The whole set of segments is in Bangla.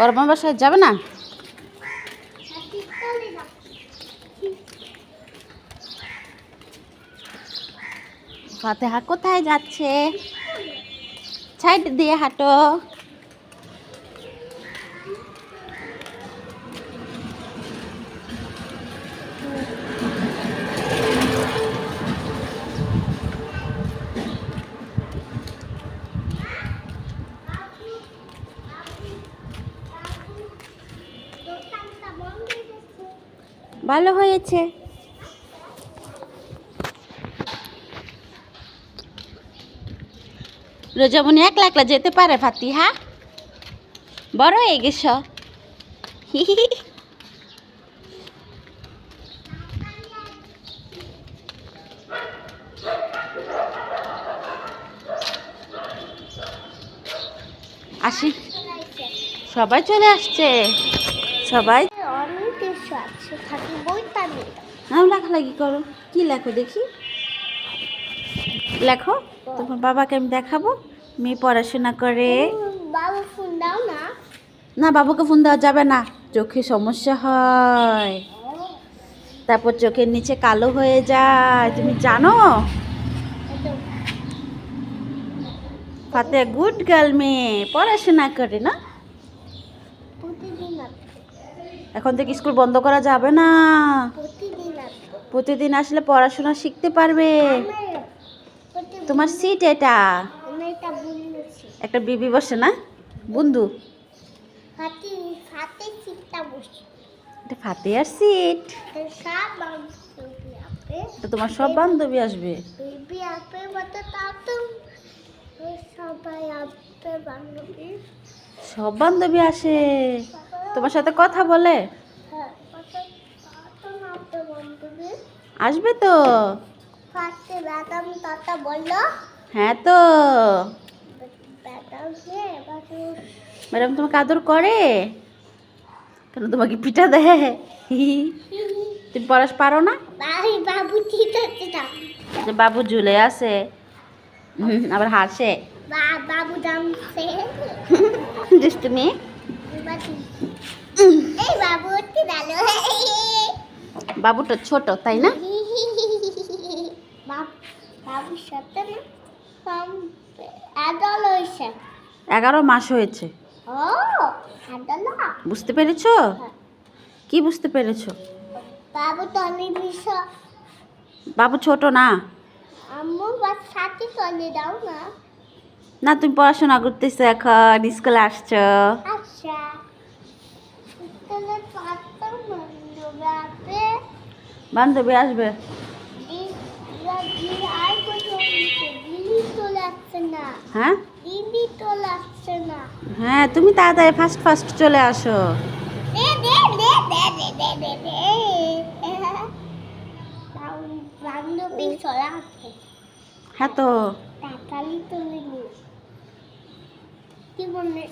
বড় মামার বাসায় যাবে না? ফাতেহা কোথায় যাচ্ছে? সাইড দিয়ে হাঁটো। ভালো হয়েছে। রোজামণি একলা একলা যেতে পারে ফাতিহা? বড় হয়ে গেছ। আসি। সবাই চলে আসছে। সবাই আছে থাকি বইটা নেই নাম লেখালেখি করো। কি লেখো দেখি? লেখো? তোমার বাবাকে আমি দেখাবো। মেয়ে পড়াশোনা করে। বাবু ফোন দাও না। না বাবুকে ফোন দেওয়া যাবে না। চোখে সমস্যা হয়। তারপর চোখের নিচে কালো হয়ে যায়। তুমি জানো? ফাতে গুড গার্ল মেয়ে। পড়াশোনা করে না। এখন থেকে স্কুল বন্ধ করা যাবে না। প্রতিদিন আসলে পড়াশোনা শিখতে পারবে। তোমার সিট এটা। একটা বিবি বসে না? বন্ধু ফাতেয়ার সিট তোমার সব বান্ধবী আসবে। সব বান্ধবী আসে। তোমার সাথে কথা বলে? আসবে তো? হ্যাঁ তো। ম্যাডাম তোমাকে আদর করে? কেন তোমাকে পিঠা দেয়? তুমি পড়াশ পারো না? বাবু ঝুলে আছে। আবার হাসে। বাবু তুমি বাবুটা ছোট তাই না? এগারো মাস হয়েছে। বুঝতে পেরেছ? কি বুঝতে পেরেছ? বাবু তলে মিশো বাবু ছোট না? দাও না। না তুমি পড়াশোনা করতেছো এখন স্কুলে আসছো। বান্ধবী আসবে? হ্যাঁ? হ্যাঁ তুমি তাড়াতাড়ি ফার্স্ট ফার্স্ট চলে আসো। হ্যাঁ তো। কি মনে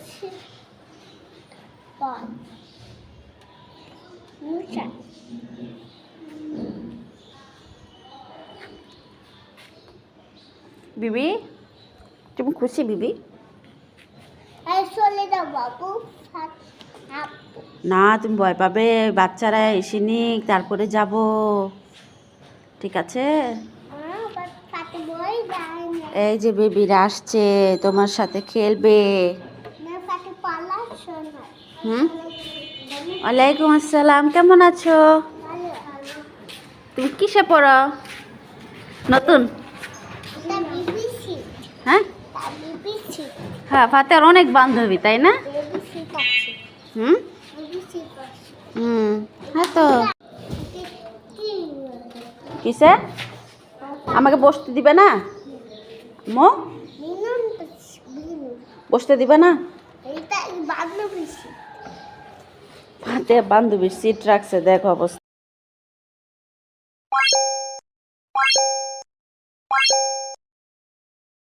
বিবি তুমি খুশি বিবি? না তুমি ভয় পাবে বাচ্চারা এসে নিক তারপরে যাব। ঠিক আছে? এই যে বেবিরা আসছে তোমার সাথে খেলবে। হুম? ওয়ালাইকুম আসসালাম, কেমন আছো? তুমি কিসে পড়ো? নতুন? হ্যাঁ? হ্যাঁ ফাতের অনেক বান্ধবী, তাই না? হুম? হুম হ্যাঁ তো। কিসে? আমাকে বসতে দিবে না? মো? বসতে দিবে না? ফাতে বান্ধবীর সিট রাখছে দেখো অবস্থা।